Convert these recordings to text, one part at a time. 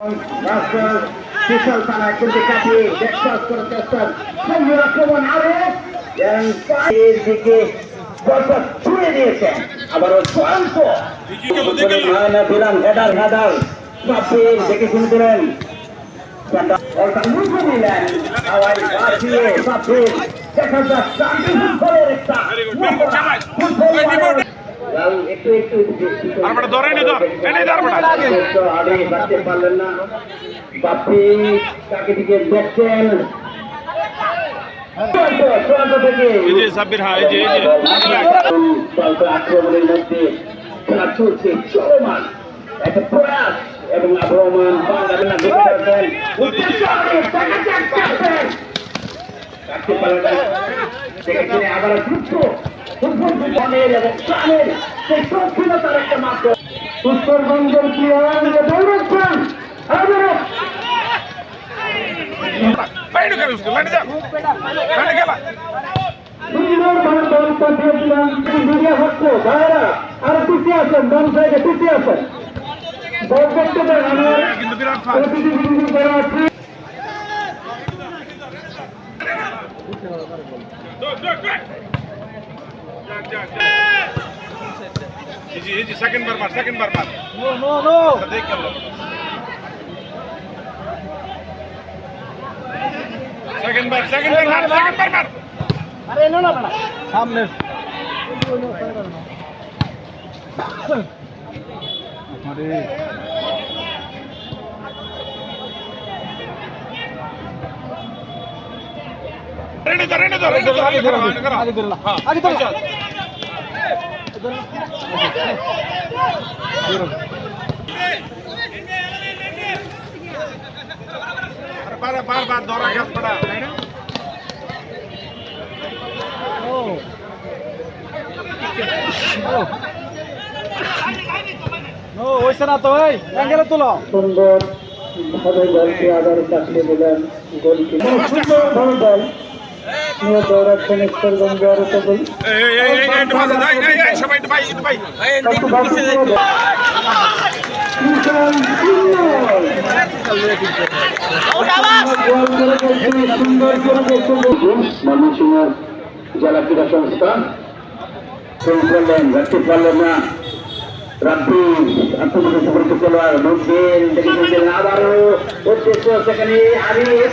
Master বিশাল কিন্তু কাটিয়ে back pass করে চেষ্টার সঙ্গে আক্রমণ আরও এবং দিকে বলটা ছুঁড়ে দিয়েছেন আবারও চূড়ান্ত দিলাম হেডার হেডার সাপের দেখে শুনছিলেন দেখা যাক আরবাটা ধরে নি ধর, না বাপি তাকে দিকে দেখছেন আক্রমণের মধ্যে খেলা চলছে চলমান একটা প্রয়াস এবং আক্রমণ না দেখতে পাচ্ছেন উদ্দেশ্য আগে টাকা চাক চাচ্ছেন রাখতে পারলেন না দেখেছেন আবার প্রাণের সেই সক্ষমতার একটা মাত্র উত্তরবঙ্গের প্লেয়ার দৌড়াচ্ছেন আবারও বাইরে করে উসকে লাইনে যা লাইনে খেলা সুন্দর ভাবে দল পাঠিয়েছিলাম মিডিয়া হচ্ছে ভাইরা আর পিছিয়ে আছেন ডান সাইডে পিছিয়ে আছেন বল করতে দেন আমার কিন্তু বিরাট ফান প্রতিনিধি করা আছে এই যে এই যে সেকেন্ড বার মার সেকেন্ড বার মার নো নো নো দেখ গেল সেকেন্ড বার সেকেন্ড বার মার সেকেন্ড বার মার আরে নো ধরো চল। আরে বার বার বার ধরা গেছ পড়া ও ওইসে না তো এই অ্যাঙ্গেলে তুলো সুন্দর ভাবে দলকে সুন্দর গোল করে গেছে, সুন্দর করে গেছে। ময়মনসিংহের জেলা ক্রীড়া সংস্থা ফেল করলেন রাখতে পারলেন না রাব্বি আত্মপ্রকাশ করতে মুখবেন দেখে আবারও উদ্দেশ্য সেখানে আরিফ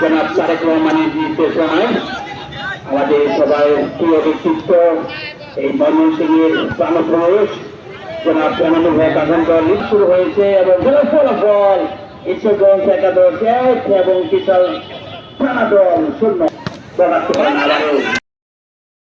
জনাব তারেক রহমানের নির্দেশনায় আমাদের সবাই প্রিয় ব্যক্তিত্ব, এই ময়মনসিংহের প্রাণপ্রবেশ জনাব হক আগামীকাল লিগ শুরু হয়েছে এবং ফলাফল ঈশ্বরগঞ্জ একাদশ এক এবং বিশাল টানা দল শূন্য।